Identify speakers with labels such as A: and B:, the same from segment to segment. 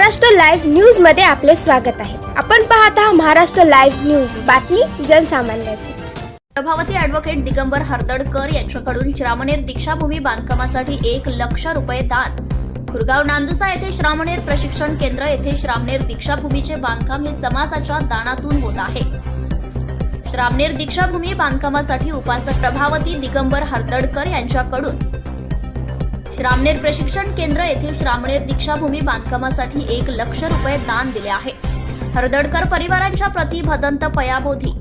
A: Maharashtra live न्यूजमध्ये आपले स्वागत आहे. आपण पाहत आहात महाराष्ट्र लाईव्ह न्यूज. बातमी जनसामान्याची.
B: प्रभावती ॲडव्होकेट दिगंबर हरदडकर यांच्याकडून श्रामणेर दीक्षाभूमी बांधकामासाठी एक लक्ष रुपये दान. खुरगाव नांदुसा येथे श्रामणेर प्रशिक्षण केंद्र येथे श्रामणेर दीक्षाभूमीचे बांधकाम हे समाजाच्या दानातून होत आहे. श्रामणेर दीक्षाभूमी बांधकामासाठी उपासक प्रभावती दिगंबर हरदडकर यांच्याकडून श्रामणेर प्रशिक्षण केंद्र येथील श्रामणेर दीक्षाभूमी बांधकामासाठी एक लक्ष रुपये दान दिले आहे. हरदडकर परिवारांच्या प्रति भदंत पयाबोधी.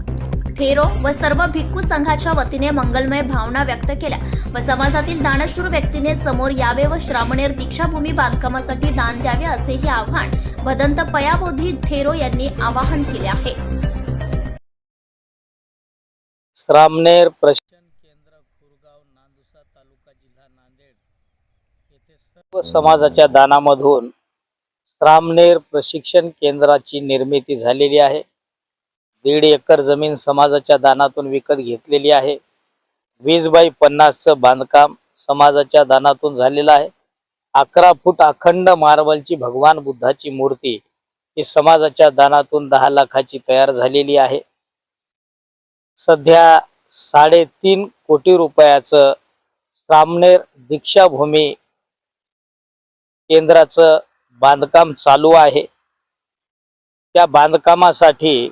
B: थेरो व सर्व भिक्खू संघाच्या वतीने मंगलमय भावना व्यक्त केल्या व समाजातील दानशूर व्यक्तीने समोर यावे व श्रामणेर दीक्षाभूमी बांधकामासाठी दान द्यावे असेही आव्हान भदंत पयाबोधी थेरो यांनी आवाहन केले आहे.
C: श्रामनेर प्रश्न केंद्र खुरगाव नांदुसा तालुका जिल्हा नांदेड येथे सर्व समाजाच्या दानामधून श्रामनेर प्रशिक्षण केंद्राची निर्मिती झालेली आहे. दीड एकर जमीन समाजाच्या दानातून विकत घेतलेली आहे. वीस बाय पन्नासचं बांधकाम समाजाच्या दानातून झालेलं आहे. अकरा फूट अखंड मार्बलची भगवान बुद्धाची मूर्ती ही समाजाच्या दानातून दहा लाखाची तयार झालेली आहे. सध्या साडेतीन कोटी रुपयाचं सामनेर दीक्षाभूमी केंद्राचं बांधकाम चालू आहे. त्या बांधकामासाठी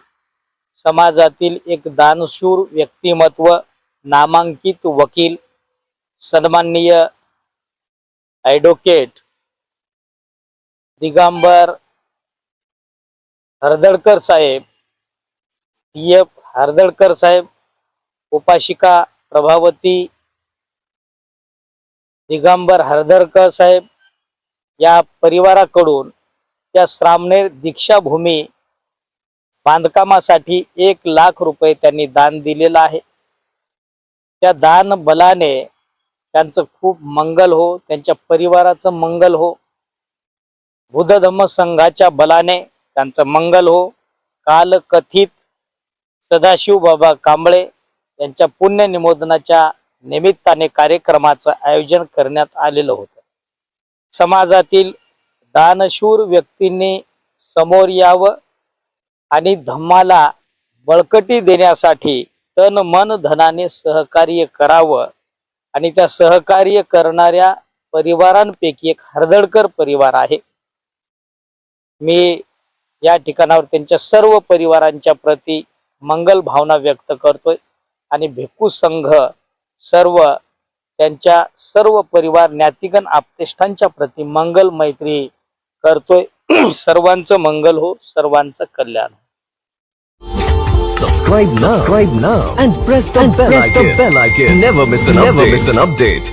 C: समाजातील एक दानशूर व्यक्तिमत्व नामांकित वकील सन्माननीय ॲडव्होकेट दिगंबर हरदडकर साहेब पी एफ हरदडकर साहेब उपाशिका प्रभावती दिगंबर हरदडकर साहेब या परिवाराकडून त्या श्रामनेर दीक्षाभूमी बांधकामासाठी एक लाख रुपये त्यांनी दान दिलेलं आहे. त्या दान बलाने त्यांचं खूप मंगल हो त्यांच्या परिवाराचं मंगल हो. बुद्ध धम्म संघाच्या बलाने त्यांचं मंगल हो. काल कथित सदाशिव बाबा कांबळे यांच्या पुण्य निमोदनाच्या निमित्ताने कार्यक्रमाचं आयोजन करण्यात आलेलं होतं. समाजातील दानशूर व्यक्तींनी समोर यावं आणि धम्माला बळकटी देण्यासाठी तन मन धनाने सहकार्य करावं. आणि त्या सहकार्य करणाऱ्या परिवारांपैकी एक हरदडकर परिवार आहे. मी या ठिकाणावर त्यांच्या सर्व परिवारांच्या प्रती मंगल भावना व्यक्त करतोय. आणि भिक्खू संघ सर्व त्यांच्या सर्व परिवार ज्ञातिगण आपतेष्टांच्या प्रति मंगल मैत्री करतोय. सर्वांचं मंगल हो सर्वांचं कल्याण हो.
D: सबस्क्राईब ना प्राईब ना and press the bell icon never miss an update